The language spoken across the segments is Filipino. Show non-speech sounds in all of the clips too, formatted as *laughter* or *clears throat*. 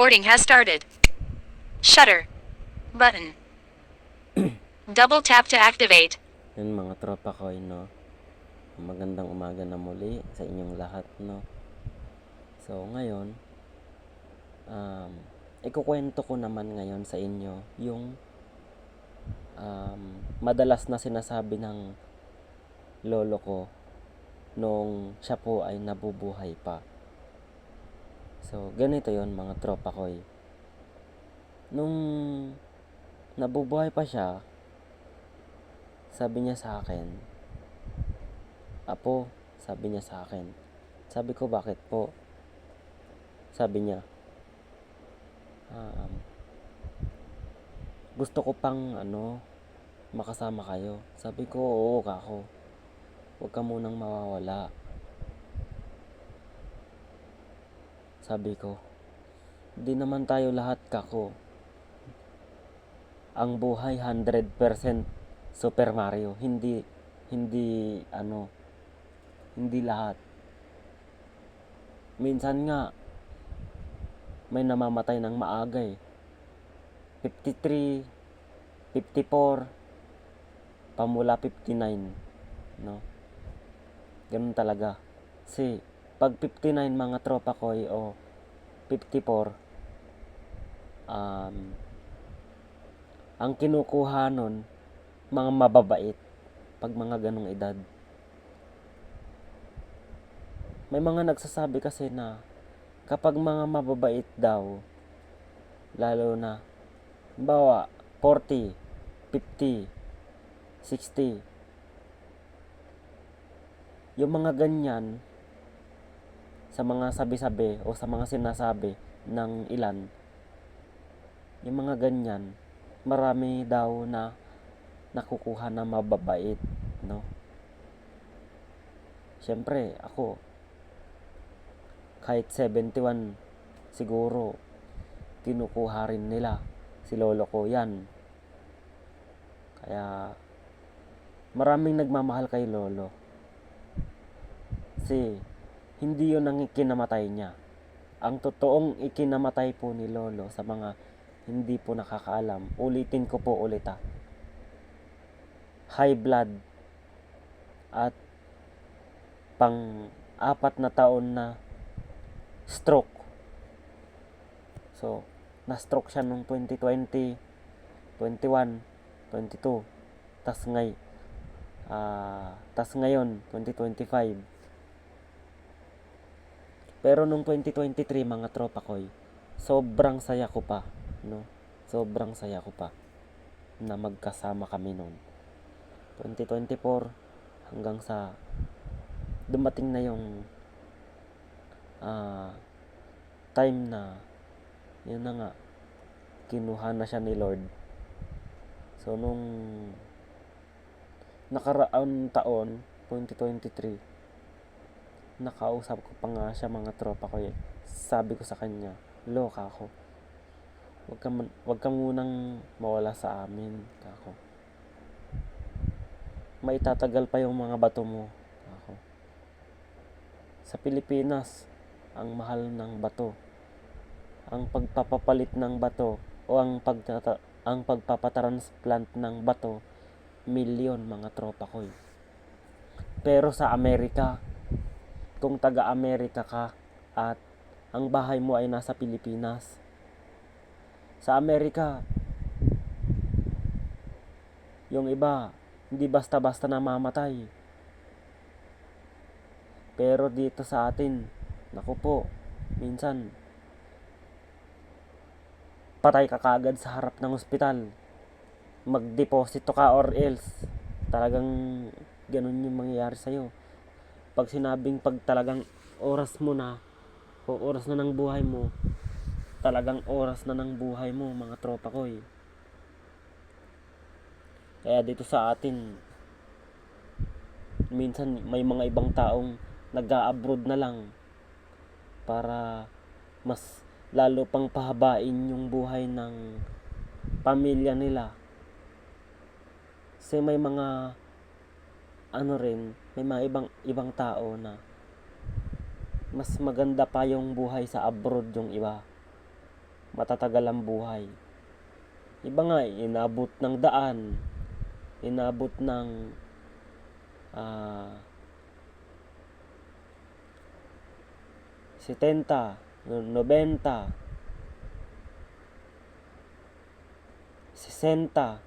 Recording has started. Shutter. Button. *clears throat* Double tap to activate. Yun mga tropa ko, no? Magandang umaga na muli sa inyong lahat, no? So, ngayon, um, ikukwento ko naman ngayon sa inyo yung um, madalas na sinasabi ng lolo ko nung siya po ay nabubuhay pa. So, ganito yon mga tropa ko. Nung nabubuhay pa siya, sabi niya sa akin, Apo, sabi niya sa akin. Sabi ko, bakit po? Sabi niya, um, gusto ko pang, ano, makasama kayo. Sabi ko, oo, kako. Huwag ka munang mawawala. Sabi ko, di naman tayo lahat kako. Ang buhay 100% Super Mario, hindi hindi ano hindi lahat. Minsan nga may namamatay ng maaga eh. 53, 54, pamula 59, no? Ganun talaga. Kasi pag 59 mga tropa ko eh, o 54 um, ang kinukuha nun mga mababait pag mga ganong edad. May mga nagsasabi kasi na kapag mga mababait daw, lalo na, bawa, 40, 50, 60, yung mga ganyan, sa mga sabi-sabi o sa mga sinasabi ng ilan, yung mga ganyan, marami daw na nakukuha na mababait, no? Siyempre, ako, kahit 71, siguro, kinukuha rin nila si lolo ko yan. Kaya, maraming nagmamahal kay lolo. Kasi, hindi yun ang ikinamatay niya. Ang totoong ikinamatay po ni lolo sa mga hindi po nakakaalam, ulitin ko po ulit ah high blood at pang apat na taon na stroke. So, na-stroke siya nung 2020, 21, 22. Tas ngay ah tas ngayon 2025. Pero nung 2023 mga tropa ko, sobrang saya ko pa, no? Sobrang saya ko pa na magkasama kami noon. 2024 hanggang sa dumating na yung ah, time na yun na nga kinuha na siya ni Lord so nung nakaraang taon 2023 nakausap ko pa nga siya mga tropa ko eh. sabi ko sa kanya loka ako wag ka, wag ka munang mawala sa amin kako maitatagal pa yung mga bato mo. Ako. Sa Pilipinas, ang mahal ng bato. Ang pagpapapalit ng bato o ang pagtata ang pagpapatransplant ng bato, milyon mga tropa ko. eh. Pero sa Amerika, kung taga-Amerika ka at ang bahay mo ay nasa Pilipinas, sa Amerika, yung iba, hindi basta-basta namamatay. Pero dito sa atin, naku po, minsan, patay ka kagad sa harap ng ospital. Magdeposito ka or else, talagang ganun yung mangyayari sa'yo. Pag sinabing pag talagang oras mo na, o oras na ng buhay mo, talagang oras na ng buhay mo, mga tropa ko eh. Kaya dito sa atin, minsan may mga ibang taong nag-abroad na lang para mas lalo pang pahabain yung buhay ng pamilya nila. Kasi may mga ano rin, may mga ibang ibang tao na mas maganda pa yung buhay sa abroad yung iba. matatagal ang buhay. Iba nga, inabot ng daan, inabot ng ah 70, no- 90, 60,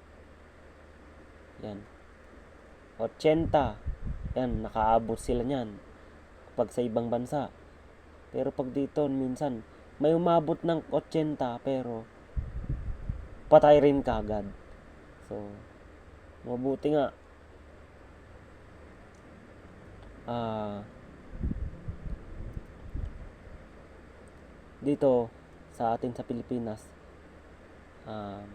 yan, 80, yan, nakaabot sila niyan pag sa ibang bansa. Pero pag dito, minsan, may umabot ng 80 pero patay rin kagad. So, mabuti nga. Ah, dito sa atin sa Pilipinas, um,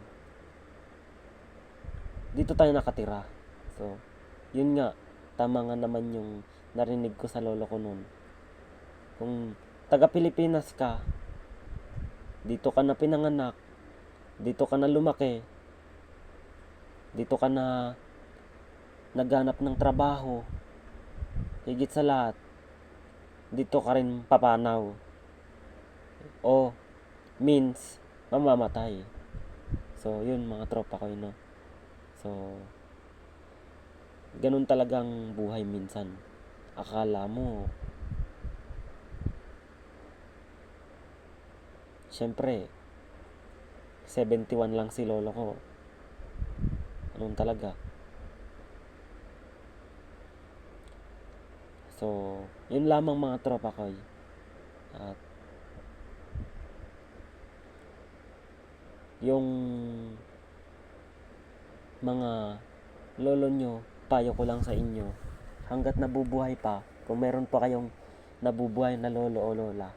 dito tayo nakatira. So, yun nga, tama nga naman yung narinig ko sa lolo ko noon. Kung taga Pilipinas ka, dito ka na pinanganak, dito ka na lumaki, dito ka na naghanap ng trabaho, higit sa lahat, dito ka rin papanaw. O means mamamatay. So, yun mga tropa ko yun, no? So, ganun talagang buhay minsan. Akala mo, Siyempre, 71 lang si lolo ko. Anong talaga? So, yun lamang mga tropa ko. eh. At yung mga lolo nyo, payo ko lang sa inyo, hanggat nabubuhay pa, kung meron pa kayong nabubuhay na lolo o lola,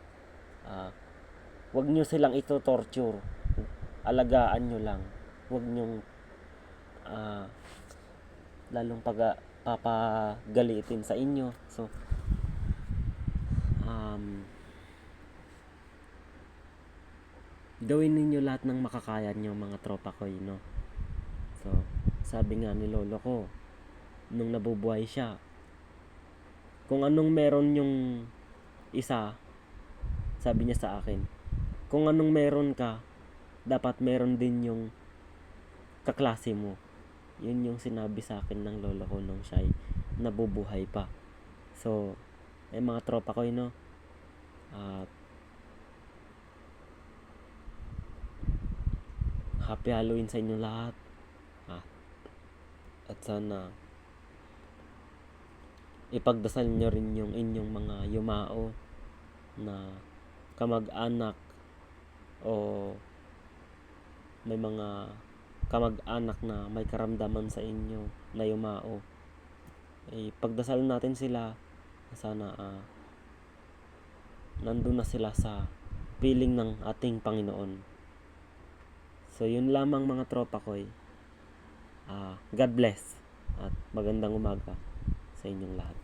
ah, wag nyo silang ito torture. Alagaan nyo lang. Wag nyong ah, lalong pag papagalitin sa inyo. So, um, gawin ninyo lahat ng makakaya nyo mga tropa ko, you know. So, sabi nga ni lolo ko, nung nabubuhay siya, kung anong meron yung isa, sabi niya sa akin, kung anong meron ka, dapat meron din yung kaklase mo. Yun yung sinabi sa akin ng lolo ko nung siya ay nabubuhay pa. So, eh mga tropa ko yun, no? At happy Halloween sa inyo lahat. Ah, at sana ipagdasal nyo rin yung inyong mga yumao na kamag-anak o may mga kamag-anak na may karamdaman sa inyo na yumao. Eh pagdasal natin sila. Sana ah, nandun na sila sa piling ng ating Panginoon. So yun lamang mga tropa ko eh. Ah, God bless at magandang umaga sa inyong lahat